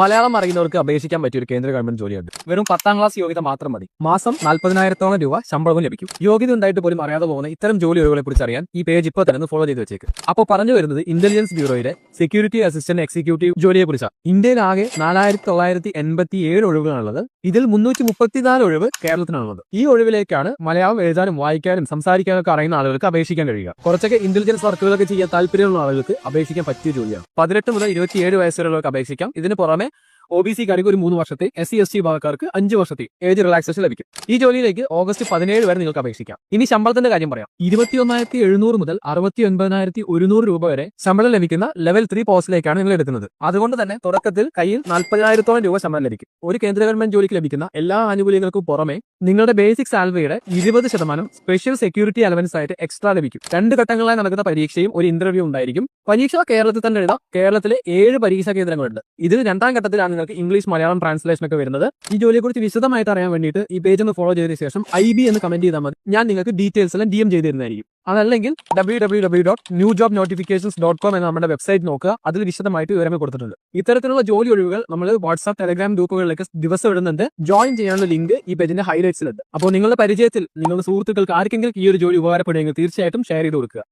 മലയാളം അറിയുന്നവർക്ക് അപേക്ഷിക്കാൻ പറ്റിയ ഒരു കേന്ദ്ര ഗവൺമെന്റ് ജോലിയുണ്ട്. വെറും പത്താം ക്ലാസ് യോഗ്യത മാത്രം മതി. മാസം നാൽപ്പതിനായിരത്തോളം രൂപ ശമ്പളവും ലഭിക്കും. യോഗ്യത ഉണ്ടായിട്ട് പോലും അറിയാതെ പോകുന്ന ഇത്തരം ജോലി ഒഴിവുകളെ കുറിച്ച് അറിയാൻ ഈ പേജ് ഇപ്പോൾ തന്നെ ഫോളോ ചെയ്ത് വെച്ചേക്ക്. അപ്പോൾ പറഞ്ഞു വരുന്നത് ഇന്റലിജൻസ് ബ്യൂറോയുടെ സെക്യൂരിറ്റി അസിസ്റ്റന്റ് എക്സിക്യൂട്ടീവ് ജോലിയെ കുറിച്ചാണ് ഇന്ത്യയിൽ ആകെ നാലായിരത്തി തൊള്ളായിരത്തി എൺപത്തി ഏഴ് ഒഴിവുകളാണുള്ളത്. ഇതിൽ മുന്നൂറ്റി മുപ്പത്തിനാല് ഒഴിവ് കേരളത്തിനാണുള്ളത്. ഈ ഒഴിവിലേക്കാണ് മലയാളം എഴുതാനും വായിക്കാനും സംസാരിക്കാനും ഒക്കെ അറിയുന്ന ആളുകൾക്ക് അപേക്ഷിക്കാൻ കഴിയുക. കുറച്ചൊക്കെ ഇന്റലിജൻസ് വർക്കുകളൊക്കെ ചെയ്യാൻ താല്പര്യമുള്ള ആളുകൾക്ക് അപേക്ഷിക്കാൻ പറ്റിയ ജോലിയാണ്. പതിനെട്ട് മുതൽ ഇരുപത്തിയേഴ് വയസ്സുള്ളവർക്ക് അപേക്ഷിക്കാം. ഇതിന് പുറമെ ഒ ബി സിക്കാർക്ക് ഒരു മൂന്ന് വർഷത്തെ എസ് സി എസ് ടി വിഭാഗക്കാർക്ക് അഞ്ച് വർഷത്തെ ഏജ് റിലാക്സേഷൻ ലഭിക്കും. ഈ ജോലിയിലേക്ക് ഓഗസ്റ്റ് പതിനേഴ് വരെ നിങ്ങൾക്ക് അപേക്ഷിക്കാം. ഇനി ശമ്പളത്തിന്റെ കാര്യം പറയാം. ഇരുപത്തി ഒന്നായിരത്തി എഴുന്നൂറ് മുതൽ അറുപത്തി ഒൻപതിനായിരത്തി ഒരുന്നൂറ് രൂപ വരെ ശമ്പളം ലഭിക്കുന്ന ലെവൽ ത്രീ പോസ്റ്റിലേക്കാണ് നിങ്ങൾ എടുക്കുന്നത്. അതുകൊണ്ട് തന്നെ തുടക്കത്തിൽ കയ്യിൽ നാൽപ്പതിനായിരത്തോളം രൂപ ശമ്പളം ലഭിക്കും. ഒരു കേന്ദ്ര ഗവൺമെന്റ് ജോലിക്ക് ലഭിക്കുന്ന എല്ലാ ആനുകൂല്യങ്ങൾക്കും പുറമെ നിങ്ങളുടെ ബേസിക് സാലറിയുടെ ഇരുപത് ശതമാനം സ്പെഷ്യൽ സെക്യൂരിറ്റി അലവൻസ് ആയിട്ട് എക്സ്ട്രാ ലഭിക്കും. രണ്ട് ഘട്ടങ്ങളായി നടക്കുന്ന പരീക്ഷയും ഒരു ഇന്റർവ്യൂ ഉണ്ടായിരിക്കും. പരീക്ഷ കേരളത്തിൽ തന്നെ എഴുതാം. കേരളത്തിലെ ഏഴ് പരീക്ഷാ കേന്ദ്രങ്ങളുണ്ട്. ഇതിൽ രണ്ടാം ഘട്ടത്തിലാണ് നിങ്ങൾക്ക് ഇംഗ്ലീഷ് മലയാളം ട്രാൻസ്ലേഷൻ ഒക്കെ വരുന്നത്. ഈ ജോലിയെക്കുറിച്ച് വിശദമായിട്ട് അറിയാൻ വേണ്ടിയിട്ട് ഈ പേജ് ഒന്ന് ഫോളോ ചെയ്തതിനു ശേഷം ഐ ബി എന്ന് കമന്റ് ചെയ്താൽ മതി. ഞാൻ നിങ്ങൾക്ക് ഡീറ്റെയിൽസ് എല്ലാം ഡി എം ചെയ്ത് തരുന്നതായിരിക്കും. അതല്ലെങ്കിൽ W W W dot new job notifications dot com എന്ന നമ്മുടെ വെബ്സൈറ്റ് നോക്കുക. അതിൽ വിശദമായിട്ട് വിവരങ്ങൾ കൊടുത്തിട്ടുണ്ട്. ഇത്തരത്തിലുള്ള ജോലി ഒഴിവുകൾ നമ്മൾ വാട്സ്ആപ്പ് ടെലഗ്രാം ഗ്രൂപ്പുകളിലേക്ക് ദിവസം ഇടുന്നുണ്ട്. ജോയിൻ ചെയ്യാനുള്ള ലിങ്ക് ഈ പേജിന്റെ ഹൈലൈറ്റ്സിലുണ്ട് അപ്പോൾ നിങ്ങളുടെ പരിചയത്തിൽ നിങ്ങളുടെ സുഹൃത്തുക്കൾക്ക് ആർക്കെങ്കിലും ഈ ഒരു ജോലി ഉപകാരപ്പെടുമെങ്കിൽ തീർച്ചയായിട്ടും ഷെയർ ചെയ്ത് കൊടുക്കുക.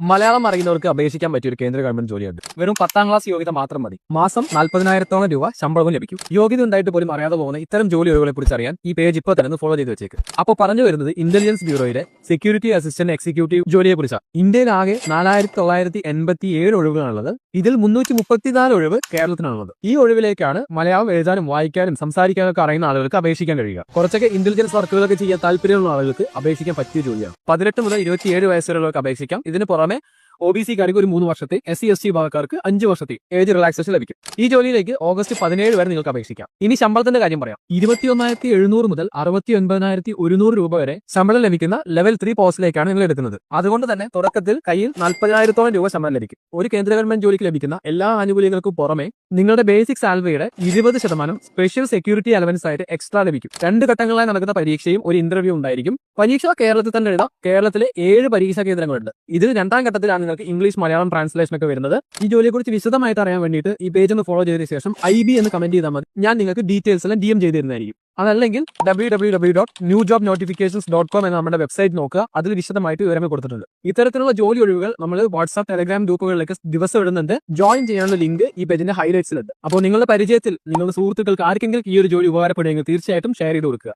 മലയാളം അറിയുന്നവർക്ക് അപേക്ഷിക്കാൻ പറ്റിയ ഒരു കേന്ദ്ര ഗവൺമെന്റ് ജോലിയുണ്ട്. വെറും പത്താം ക്ലാസ് യോഗ്യത മാത്രം മതി. മാസം നാൽപ്പതിനായിരത്തോളം രൂപ ശമ്പളവും ലഭിക്കും. യോഗ്യത ഉണ്ടായിട്ട് പോലും അറിയാതെ പോകുന്ന ഇത്തരം ജോലി കുറിച്ച് അറിയാൻ ഈ പേജ് ഇപ്പോൾ തന്നെ ഫോളോ ചെയ്ത് വെച്ചേക്ക്. അപ്പോൾ പറഞ്ഞു വരുന്നത് ഇന്റലിജൻസ് ബ്യൂറോയിലെ സെക്യൂരിറ്റി അസിസ്റ്റന്റ് എക്സിക്യൂട്ടീവ് ജോലിയെ കുറിച്ചാണ് ഇന്ത്യയിൽ ആകെ നാലായിരത്തി തൊള്ളായിരത്തി എൺപത്തി ഏഴ് ഒഴിവുകളാണുള്ളത്. ഇതിൽ മുന്നൂറ്റി മുപ്പത്തിനാല് ഒഴിവ് കേരളത്തിനാണുള്ളത്. ഈ ഒഴിവിലേക്കാണ് മലയാളം എഴുതാനും വായിക്കാനും സംസാരിക്കാനും ഒക്കെ അറിയുന്ന ആളുകൾക്ക് അപേക്ഷിക്കാൻ കഴിയുക. കുറച്ചൊക്കെ ഇന്റലിജൻസ് വർക്കുകളൊക്കെ ചെയ്യാൻ താല്പര്യമുള്ള ആളുകൾക്ക് അപേക്ഷിക്കാൻ പറ്റിയ ജോലിയാണ്. പതിനെട്ട് മുതൽ ഇരുപത്തിയേഴ് വയസ്സുള്ളവർക്ക് അപേക്ഷിക്കാം. ഇതിന് പുറമെ ഒ ബി സിക്കാർക്ക് ഒരു മൂന്ന് വർഷത്തെ എസ് സി എസ് ടി വിഭാഗക്കാർക്ക് അഞ്ച് വർഷത്തെ ഏജ് റിലാക്സേഷൻ ലഭിക്കും. ഈ ജോലിയിലേക്ക് ഓഗസ്റ്റ് പതിനേഴ് വരെ നിങ്ങൾക്ക് അപേക്ഷിക്കാം. ഇനി ശമ്പളത്തിന്റെ കാര്യം പറയാം. ഇരുപത്തി ഒന്നായിരത്തി എഴുന്നൂറ് മുതൽ അറുപത്തി ഒൻപതിനായിരത്തി ഒരുന്നൂറ് രൂപ വരെ ശമ്പളം ലഭിക്കുന്ന ലെവൽ ത്രീ പോസ്റ്റിലേക്കാണ് നിങ്ങൾ എടുക്കുന്നത്. അതുകൊണ്ട് തന്നെ തുടക്കത്തിൽ കയ്യിൽ നാൽപ്പതിനായിരത്തോളം രൂപ ശമ്പളം ലഭിക്കും. ഒരു കേന്ദ്ര ഗവൺമെന്റ് ജോലിക്ക് ലഭിക്കുന്ന എല്ലാ ആനുകൂല്യങ്ങൾക്കും പുറമെ നിങ്ങളുടെ ബേസിക് സാലറിയുടെ ഇരുപത് ശതമാനം സ്പെഷ്യൽ സെക്യൂരിറ്റി അലവൻസ് ആയിട്ട് എക്സ്ട്രാ ലഭിക്കും. രണ്ട് ഘട്ടങ്ങളായി നടക്കുന്ന പരീക്ഷയും ഒരു ഇന്റർവ്യൂ ഉണ്ടായിരിക്കും. പരീക്ഷ കേരളത്തിൽ തന്നെ എഴുതാം. കേരളത്തിലെ ഏഴ് പരീക്ഷാ കേന്ദ്രങ്ങളുണ്ട്. ഇതിൽ രണ്ടാം ഘട്ടത്തിലാണ് നിങ്ങൾക്ക് ഇംഗ്ലീഷ് മലയാളം ട്രാൻസ്ലേഷൻ ഒക്കെ വരുന്നത്. ഈ ജോലിയെക്കുറിച്ച് വിശദമായിട്ട് അറിയാൻ വേണ്ടിയിട്ട് ഈ പേജ് ഒന്ന് ഫോളോ ചെയ്തതിനു ശേഷം ഐ ബി എന്ന് കമന്റ് ചെയ്താൽ മതി. ഞാൻ നിങ്ങൾക്ക് ഡീറ്റെയിൽസ് എല്ലാം ഡി എം ചെയ്ത് തരുന്നതായിരിക്കും. അതല്ലെങ്കിൽ W W W dot new job notifications dot com എന്ന നമ്മുടെ വെബ്സൈറ്റ് നോക്കുക. അതിൽ വിശദമായിട്ട് വിവരങ്ങൾ കൊടുത്തിട്ടുണ്ട്. ഇത്തരത്തിലുള്ള ജോലി ഒഴിവുകൾ നമ്മൾ വാട്സ്ആപ്പ് ടെലഗ്രാം ഗ്രൂപ്പുകളിലേക്ക് ദിവസം ഇടുന്നുണ്ട്. ജോയിൻ ചെയ്യാനുള്ള ലിങ്ക് ഈ പേജിന്റെ ഹൈലൈറ്റ്സിലുണ്ട് അപ്പോൾ നിങ്ങളുടെ പരിചയത്തിൽ നിങ്ങളുടെ സുഹൃത്തുക്കൾക്ക് ആർക്കെങ്കിലും ഈ ഒരു ജോലി ഉപകാരപ്പെടുമെങ്കിൽ തീർച്ചയായിട്ടും ഷെയർ ചെയ്ത് കൊടുക്കുക.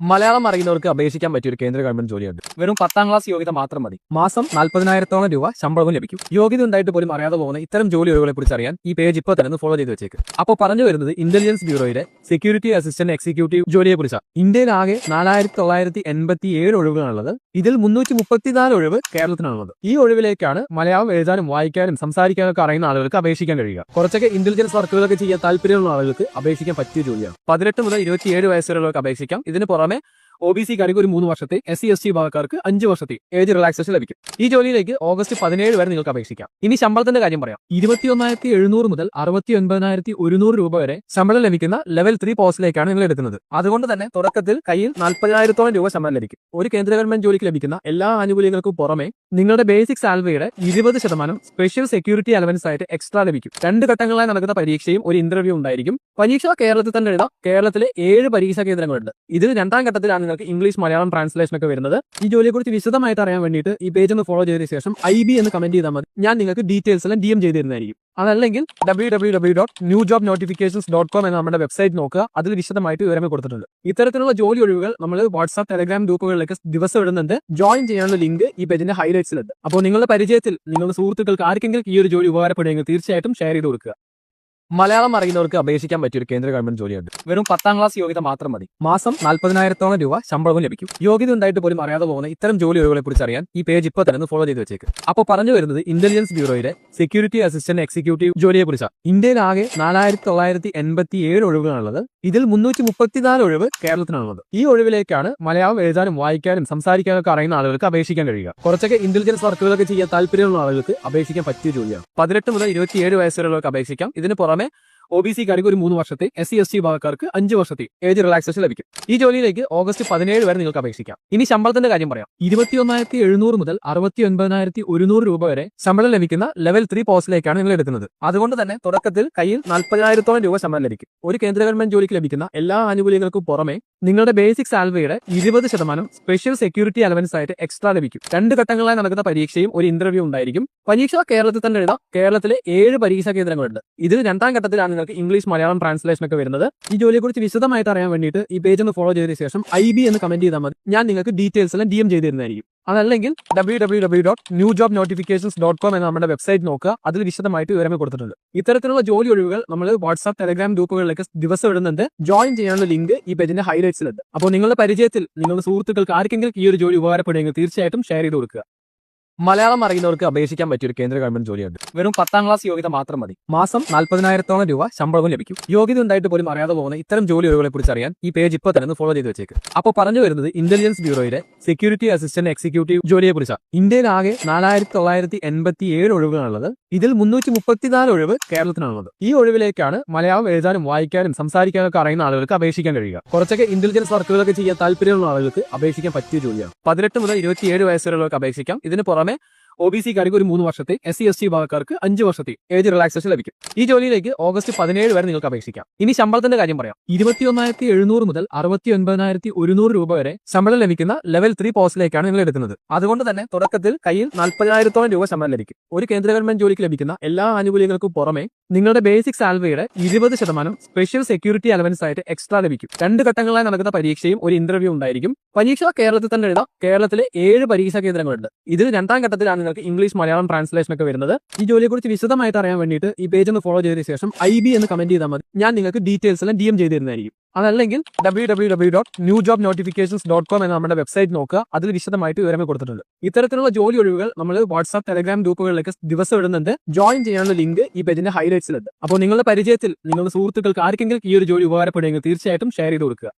മലയാളം അറിയുന്നവർക്ക് അപേക്ഷിക്കാൻ പറ്റിയ ഒരു കേന്ദ്ര ഗവൺമെന്റ് ജോലിയുണ്ട്. വെറും പത്താം ക്ലാസ് യോഗ്യത മാത്രം മതി. മാസം നാൽപ്പതിനായിരത്തോളം രൂപ ശമ്പളവും ലഭിക്കും. യോഗ്യത ഉണ്ടായിട്ട് പോലും അറിയാതെ പോകുന്ന ഇത്തരം ജോലി ഒഴിവുകളെ കുറിച്ച് അറിയാൻ ഈ പേജ് ഇപ്പോൾ തന്നെ ഫോളോ ചെയ്ത് വെച്ചേക്ക്. അപ്പോൾ പറഞ്ഞു വരുന്നത് ഇന്റലിജൻസ് ബ്യൂറോയുടെ സെക്യൂരിറ്റി അസിസ്റ്റന്റ് എക്സിക്യൂട്ടീവ് ജോലിയെ കുറിച്ചാണ് ഇന്ത്യയിൽ ആകെ നാലായിരത്തി തൊള്ളായിരത്തി എൺപത്തി ഏഴ് ഒഴിവുകളാണുള്ളത്. ഇതിൽ മുന്നൂറ്റി മുപ്പത്തിനാല് ഒഴിവ് കേരളത്തിനാണുള്ളത് ഈ ഒഴിവിലേക്കാണ് മലയാളം എഴുതാനും വായിക്കാനും സംസാരിക്കാനും ഒക്കെ അറിയുന്ന ആളുകൾക്ക് അപേക്ഷിക്കാൻ കഴിയുക. കുറച്ചൊക്കെ ഇന്റലിജൻസ് വർക്കുകളൊക്കെ ചെയ്യാൻ താല്പര്യമുള്ള ആളുകൾക്ക് അപേക്ഷിക്കാൻ പറ്റിയ ജോലിയാണ്. പതിനെട്ട് മുതൽ ഇരുപത്തിയേഴ് വയസ്സുള്ളവർക്ക് അപേക്ഷിക്കാം. ഇതിന് പുറമെ ഒ ബി സിക്കാർക്ക് ഒരു മൂന്ന് വർഷത്തെ എസ് സി എസ് ടി വിഭാഗക്കാർക്ക് അഞ്ച് വർഷത്തെ ഏജ് റിലാക്സേഷൻ ലഭിക്കും. ഈ ജോലിയിലേക്ക് ഓഗസ്റ്റ് പതിനേഴ് വരെ നിങ്ങൾക്ക് അപേക്ഷിക്കാം. ഇനി ശമ്പളത്തിന്റെ കാര്യം പറയാം. ഇരുപത്തി ഒന്നായിരത്തി എഴുന്നൂറ് മുതൽ അറുപത്തി ഒൻപതിനായിരത്തി ഒരുന്നൂറ് രൂപ വരെ ശമ്പളം ലഭിക്കുന്ന ലെവൽ ത്രീ പോസ്റ്റിലേക്കാണ് നിങ്ങൾ എടുക്കുന്നത്. അതുകൊണ്ട് തന്നെ തുടക്കത്തിൽ കയ്യിൽ നാൽപ്പതിനായിരത്തോളം രൂപ ശമ്പളം ലഭിക്കും. ഒരു കേന്ദ്ര ഗവൺമെന്റ് ജോലിക്ക് ലഭിക്കുന്ന എല്ലാ ആനുകൂല്യങ്ങൾക്കും പുറമെ നിങ്ങളുടെ ബേസിക് സാലറിയുടെ ഇരുപത് ശതമാനം സ്പെഷ്യൽ സെക്യൂരിറ്റി അലവൻസ് ആയിട്ട് എക്സ്ട്രാ ലഭിക്കും. രണ്ട് ഘട്ടങ്ങളായി നടക്കുന്ന പരീക്ഷയും ഒരു ഇന്റർവ്യൂ ഉണ്ടായിരിക്കും. പരീക്ഷ കേരളത്തിൽ തന്നെ എഴുതാം. കേരളത്തിലെ ഏഴ് പരീക്ഷാ കേന്ദ്രങ്ങളുണ്ട്. ഇതിൽ രണ്ടാം ഘട്ടത്തിലാണ് നിങ്ങൾക്ക് ഇംഗ്ലീഷ് മലയാളം ട്രാൻസ്ലേഷൻ ഒക്കെ വരുന്നത്. ഈ ജോലിയെക്കുറിച്ച് വിശദമായിട്ട് അറിയാൻ വേണ്ടിയിട്ട് ഈ പേജ് ഒന്ന് ഫോളോ ചെയ്തതിനു ശേഷം ഐ ബി എന്ന് കമന്റ് ചെയ്താൽ മതി. ഞാൻ നിങ്ങൾക്ക് ഡീറ്റെയിൽസ് എല്ലാം ഡി എം ചെയ്ത് തരുന്നതായിരിക്കും അതല്ലെങ്കിൽ W W W dot new job notifications dot com എന്ന നമ്മുടെ വെബ്സൈറ്റ് നോക്കുക. അതിൽ വിശദമായിട്ട് വിവരങ്ങൾ കൊടുത്തിട്ടുണ്ട്. ഇത്തരത്തിലുള്ള ജോലി ഒഴിവുകൾ നമ്മൾ വാട്സ്ആപ്പ് ടെലഗ്രാം ഗ്രൂപ്പുകളിലേക്ക് ദിവസം ഇടുന്നുണ്ട്. ജോയിൻ ചെയ്യാനുള്ള ലിങ്ക് ഈ പേജിന്റെ ഹൈലൈറ്റ്സിലുണ്ട് അപ്പോൾ നിങ്ങളുടെ പരിചയത്തിൽ നിങ്ങളുടെ സുഹൃത്തുക്കൾക്ക് ആർക്കെങ്കിലും ഈ ഒരു ജോലി ഉപകാരപ്പെടുമെങ്കിൽ തീർച്ചയായിട്ടും ഷെയർ ചെയ്ത് കൊടുക്കുക. മലയാളം അറിയുന്നവർക്ക് അപേക്ഷിക്കാൻ പറ്റിയ ഒരു കേന്ദ്ര ഗവൺമെന്റ് ജോലിയുണ്ട്. വെറും പത്താം ക്ലാസ് യോഗ്യത മാത്രം മതി. മാസം നാൽപ്പതിനായിരത്തോളം രൂപ ശമ്പളവും ലഭിക്കും. യോഗ്യത ഉണ്ടായിട്ട് പോലും അറിയാതെ പോകുന്ന ഇത്തരം ജോലി ഒഴിവുകളെ കുറിച്ച് അറിയാൻ ഈ പേജ് ഇപ്പോൾ തന്നെ ഫോളോ ചെയ്ത് വെച്ചേക്ക്. അപ്പോൾ പറഞ്ഞു വരുന്നത് ഇന്റലിജൻസ് ബ്യൂറോയിലെ സെക്യൂരിറ്റി അസിസ്റ്റന്റ് എക്സിക്യൂട്ടീവ് ജോലിയെ കുറിച്ചാണ്. ഇന്ത്യയിൽ ആകെ നാലായിരത്തി തൊള്ളായിരത്തി എൺപത്തി ഏഴ് ഒഴിവുകളാണുള്ളത്. ഇതിൽ മുന്നൂറ്റി മുപ്പത്തിനാല് ഒഴിവ് കേരളത്തിനാണുള്ളത്. ഈ ഒഴിവിലേക്കാണ് മലയാളം എഴുതാനും വായിക്കാനും സംസാരിക്കാനും ഒക്കെ അറിയുന്ന ആളുകൾക്ക് അപേക്ഷിക്കാൻ കഴിയുക. കുറച്ചൊക്കെ ഇന്റലിജൻസ് വർക്കുകളൊക്കെ ചെയ്യാൻ താല്പര്യമുള്ള ആളുകൾക്ക് അപേക്ഷിക്കാൻ പറ്റിയ ജോലിയാണ്. പതിനെട്ട് മുതൽ ഇരുപത്തിയേഴ് വയസ്സുള്ളവർക്ക് അപേക്ഷിക്കാം. ഇതിന് പുറമെ ഒ ബി ഒരു മൂന്ന് വർഷത്തെ എസ് സി എസ് ടി വിഭാഗക്കാർക്ക് അഞ്ച് വർഷത്തെ ഏജ് റിലാക്സേഷൻ ലഭിക്കും. ഈ ജോലിയിലേക്ക് ഓഗസ്റ്റ് പതിനേഴ് വരെ നിങ്ങൾക്ക് അപേക്ഷിക്കാം. ഇനി ശമ്പളത്തിന്റെ കാര്യം പറയാം. ഇരുപത്തി ഒന്നായിരത്തി എഴുന്നൂറ് മുതൽ അറുപത്തി ഒൻപതിനായിരത്തി ഒരുന്നൂറ് രൂപ വരെ ശമ്പളം ലഭിക്കുന്ന ലെവൽ ത്രീ പോസ്റ്റിലേക്കാണ് നിങ്ങൾ എടുക്കുന്നത്. അതുകൊണ്ട് തന്നെ തുടക്കത്തിൽ കയ്യിൽ നാൽപ്പതിനായിരത്തോളം രൂപ ശമ്പളം ലഭിക്കും. ഒരു കേന്ദ്ര ഗവൺമെന്റ് ജോലിക്ക് ലഭിക്കുന്ന എല്ലാ ആനുകൂല്യങ്ങൾക്കും പുറമെ നിങ്ങളുടെ ബേസിക് സാലറിയുടെ ഇരുപത് ശതമാനം സ്പെഷ്യൽ സെക്യൂരിറ്റി അലവൻസ് ആയിട്ട് എക്സ്ട്രാ ലഭിക്കും. രണ്ട് ഘട്ടങ്ങളായി നടക്കുന്ന പരീക്ഷയും ഒരു ഇന്റർവ്യൂ ഉണ്ടായിരിക്കും. പരീക്ഷ കേരളത്തിൽ തന്നെ എഴുതാം. കേരളത്തിലെ ഏഴ് പരീക്ഷാ കേന്ദ്രങ്ങളുണ്ട്. ഇതിൽ രണ്ടാം ഘട്ടത്തിലാണ് നിങ്ങൾക്ക് ഇംഗ്ലീഷ് മലയാളം ട്രാൻസ്ലേഷൻ ഒക്കെ വരുന്നത്. ഈ ജോലിയെക്കുറിച്ച് വിശദമായിട്ട് അറിയാൻ വേണ്ടിയിട്ട് ഈ പേജ് ഒന്ന് ഫോളോ ചെയ്തതിനു ശേഷം ഐ ബി എന്ന് കമന്റ് ചെയ്താൽ മതി. ഞാൻ നിങ്ങൾക്ക് ഡീറ്റെയിൽസ് എല്ലാം ഡി എം ചെയ്ത് തരുന്നതായിരിക്കും. അതല്ലെങ്കിൽ W W W dot new job notifications dot com എന്ന നമ്മുടെ വെബ്സൈറ്റ് നോക്കുക. അതിൽ വിശദമായിട്ട് വിവരങ്ങൾ കൊടുത്തിട്ടുണ്ട്. ഇത്തരത്തിലുള്ള ജോലി ഒഴിവുകൾ നമ്മൾ വാട്സ്ആപ്പ് ടെലഗ്രാം ഗ്രൂപ്പുകളിലേക്ക് ദിവസം ഇടുന്നുണ്ട്. ജോയിൻ ചെയ്യാനുള്ള ലിങ്ക് ഈ പേജിന്റെ ഹൈലൈറ്റ്സിലുണ്ട് അപ്പോൾ നിങ്ങളുടെ പരിചയത്തിൽ നിങ്ങളുടെ സുഹൃത്തുക്കൾക്ക് ആർക്കെങ്കിലും ഈ ഒരു ജോലി ഉപകാരപ്പെടുമെങ്കിൽ തീർച്ചയായിട്ടും ഷെയർ ചെയ്ത് കൊടുക്കുക. മലയാളം അറിയുന്നവർക്ക് അപേക്ഷിക്കാൻ പറ്റിയ ഒരു കേന്ദ്ര ഗവൺമെന്റ് ജോലിയുണ്ട്. വെറും പത്താം ക്ലാസ് യോഗ്യത മാത്രം മതി. മാസം നാൽപ്പതിനായിരത്തോളം രൂപ ശമ്പളവും ലഭിക്കും. യോഗ്യത ഉണ്ടായിട്ട് പോലും അറിയാതെ പോകുന്ന ഇത്തരം ജോലി കുറിച്ച് അറിയാൻ ഈ പേജ് ഇപ്പോൾ തന്നെ ഫോളോ ചെയ്ത് വെച്ചേക്ക്. അപ്പോൾ പറഞ്ഞു വരുന്നത് ഇന്റലിജൻസ് ബ്യൂറോയിലെ സെക്യൂരിറ്റി അസിസ്റ്റന്റ് എക്സിക്യൂട്ടീവ് ജോലിയെ കുറിച്ചാണ് ഇന്ത്യയിൽ ആകെ നാലായിരത്തി തൊള്ളായിരത്തി എൺപത്തി ഏഴ് ഒഴിവുകളാണുള്ളത്. ഇതിൽ മുന്നൂറ്റി മുപ്പത്തിനാല് ഒഴിവ് കേരളത്തിനാണുള്ളത്. ഈ ഒഴിവിലേക്കാണ് മലയാളം എഴുതാനും വായിക്കാനും സംസാരിക്കാനും ഒക്കെ അറിയുന്ന ആളുകൾക്ക് അപേക്ഷിക്കാൻ കഴിയുക. കുറച്ചൊക്കെ ഇന്റലിജൻസ് വർക്കുകളൊക്കെ ചെയ്യാൻ താല്പര്യമുള്ള ആളുകൾക്ക് അപേക്ഷിക്കാൻ പറ്റിയ ജോലിയാണ്. പതിനെട്ട് മുതൽ ഇരുപത്തിയേഴ് വയസ്സുള്ളവർക്ക് അപേക്ഷിക്കാം. ഇതിന് പുറമെ பண்ணாமே ഒ ബി ഒരു മൂന്ന് വർഷത്തെ എസ് സി എസ് ടി വിഭാഗക്കാർക്ക് അഞ്ച് വർഷത്തെ ഏജ് റിലാക്സേഷൻ ലഭിക്കും. ഈ ജോലിയിലേക്ക് ഓഗസ്റ്റ് പതിനേഴ് വരെ നിങ്ങൾക്ക് അപേക്ഷിക്കാം. ഇനി ശമ്പളത്തിന്റെ കാര്യം പറയാം. ഇരുപത്തി ഒന്നായിരത്തി എഴുന്നൂറ് മുതൽ അറുപത്തി ഒൻപതിനായിരത്തി ഒരുന്നൂറ് രൂപ വരെ ശമ്പളം ലഭിക്കുന്ന ലെവൽ ത്രീ പോസ്റ്റിലേക്കാണ് നിങ്ങൾ എടുക്കുന്നത്. അതുകൊണ്ട് തന്നെ തുടക്കത്തിൽ കയ്യിൽ നാൽപ്പതിനായിരത്തോളം രൂപ ശമ്പളം ലഭിക്കും. ഒരു കേന്ദ്ര ഗവൺമെന്റ് ജോലിക്ക് ലഭിക്കുന്ന എല്ലാ ആനുകൂല്യങ്ങൾക്കും പുറമെ നിങ്ങളുടെ ബേസിക് സാലറിയുടെ ഇരുപത് ശതമാനം സ്പെഷ്യൽ സെക്യൂരിറ്റി അലവൻസ് ആയിട്ട് എക്സ്ട്രാ ലഭിക്കും. രണ്ട് ഘട്ടങ്ങളായി നടക്കുന്ന പരീക്ഷയും ഒരു ഇന്റർവ്യൂ ഉണ്ടായിരിക്കും. പരീക്ഷ കേരളത്തിൽ തന്നെ എഴുതാം. കേരളത്തിലെ ഏഴ് പരീക്ഷാ കേന്ദ്രങ്ങളുണ്ട്. ഇതിൽ രണ്ടാം ഘട്ടത്തിലാണ് നിങ്ങൾക്ക് ഇംഗ്ലീഷ് മലയാളം ട്രാൻസ്ലേഷൻ ഒക്കെ വരുന്നത്. ഈ ജോലിയെക്കുറിച്ച് വിശദമായിട്ട് അറിയാൻ വേണ്ടിയിട്ട് ഈ പേജ് ഒന്ന് ഫോളോ ചെയ്തതിനു ശേഷം ഐ ബി എന്ന് കമന്റ് ചെയ്താൽ മതി. ഞാൻ നിങ്ങൾക്ക് ഡീറ്റെയിൽസ് എല്ലാം ഡി എം ചെയ്ത് തരുന്നതായിരിക്കും അതല്ലെങ്കിൽ W W W dot new job notifications dot com എന്ന നമ്മുടെ വെബ്സൈറ്റ് നോക്കുക. അതിൽ വിശദമായിട്ട് വിവരങ്ങൾ കൊടുത്തിട്ടുണ്ട്. ഇത്തരത്തിലുള്ള ജോലി ഒഴിവുകൾ നമ്മൾ വാട്സ്ആപ്പ് ടെലഗ്രാം ഗ്രൂപ്പുകളിലേക്ക് ദിവസം ഇടുന്നുണ്ട്. ജോയിൻ ചെയ്യാനുള്ള ലിങ്ക് ഈ പേജിന്റെ ഹൈലൈറ്റ്സിലുണ്ട് അപ്പോൾ നിങ്ങളുടെ പരിചയത്തിൽ നിങ്ങളുടെ സുഹൃത്തുക്കൾക്ക് ആർക്കെങ്കിലും ഈ ഒരു ജോലി ഉപകാരപ്പെടുമെങ്കിൽ തീർച്ചയായിട്ടും ഷെയർ ചെയ്ത് കൊടുക്കുക.